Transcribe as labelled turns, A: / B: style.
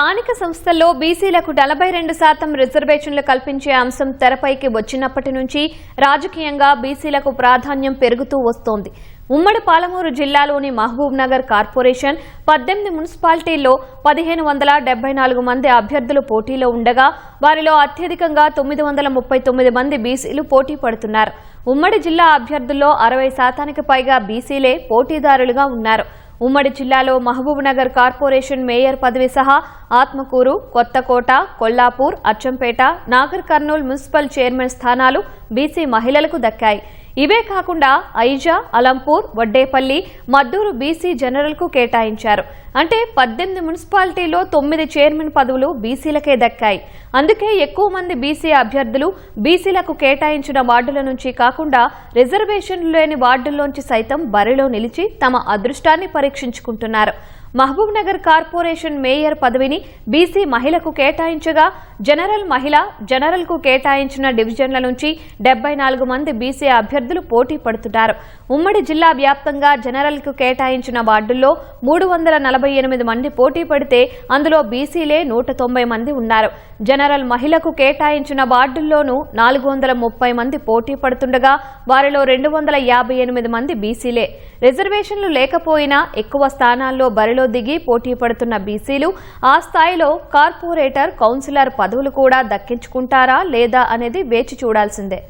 A: స్థానిక సంస్థల్లో బీసీలకు నలభై రెండు శాతం రిజర్వేషన్లు కల్పించే అంశం తెరపైకి వచ్చినప్పటి నుంచి రాజకీయంగా బీసీలకు ప్రాధాన్యం పెరుగుతూ వస్తోంది. ఉమ్మడి పాలమూరు జిల్లాలోని మహబూబ్ నగర్ కార్పొరేషన్ పద్దెనిమిది మున్సిపాలిటీల్లో పదిహేను వందల డెబ్బై నాలుగు మంది అభ్యర్థులు పోటీలో ఉండగా వారిలో అత్యధికంగా తొమ్మిది వందల ముప్పై తొమ్మిది మంది బీసీలు పోటీ పడుతున్నారు. ఉమ్మడి జిల్లా అభ్యర్థుల్లో అరవై శాతానికి పైగా బీసీలే పోటీదారులుగా ఉన్నారు. ఉమ్మడి జిల్లాలో మహబూబ్నగర్ కార్పొరేషన్ మేయర్ పదవి సహా ఆత్మకూరు కొత్తకోట కొల్లాపూర్ అచ్చంపేట నాగర్ కర్నూల్ మున్సిపల్ చైర్మన్ స్థానాలు బీసీ మహిళలకు దక్కాయి. ఇవే కాకుండా ఐజా అలంపూర్ వడ్డేపల్లి మద్దూరు బీసీ జనరల్కు కేటాయించారు. అంటే పద్దెనిమిది మున్సిపాలిటీలో తొమ్మిది చైర్మన్ పదవులు బీసీలకే దక్కాయి. అందుకే ఎక్కువ మంది బీసీ అభ్యర్థులు బీసీలకు కేటాయించిన వార్డుల నుంచి కాకుండా రిజర్వేషన్లు లేని వార్డుల్లోంచి సైతం బరిలో నిలిచి తమ అదృష్టాన్ని పరీక్షించుకుంటున్నారు. మహబూబ్నగర్ కార్పొరేషన్ మేయర్ పదవిని బీసీ మహిళకు కేటాయించగా జనరల్ మహిళ జనరల్కు కేటాయించిన డివిజన్ల నుంచి డెబ్బై నాలుగు మంది బీసీ అభ్యర్థులు పోటీ పడుతున్నారు. ఉమ్మడి జిల్లా వ్యాప్తంగా జనరల్కు కేటాయించిన వార్డుల్లో మూడు వందల నలభై ఎనిమిది మంది పోటీ పడితే అందులో బీసీలే నూట తొంభై మంది ఉన్నారు. జనరల్ మహిళకు కేటాయించిన వార్డుల్లోనూ నాలుగు వందల ముప్పై మంది పోటీ పడుతుండగా వారిలో రెండు వందల యాభై ఎనిమిది మంది బీసీలే. రిజర్వేషన్లు లేకపోయినా ఎక్కువ స్థానాల్లో బరిలో దిగి పోటీ పడుతున్న బీసీలు ఆ స్థాయిలో కార్పొరేటర్ కౌన్సిలర్ పదవులు కూడా దక్కించుకుంటారా లేదా అనేది వేచి చూడాల్సిందే.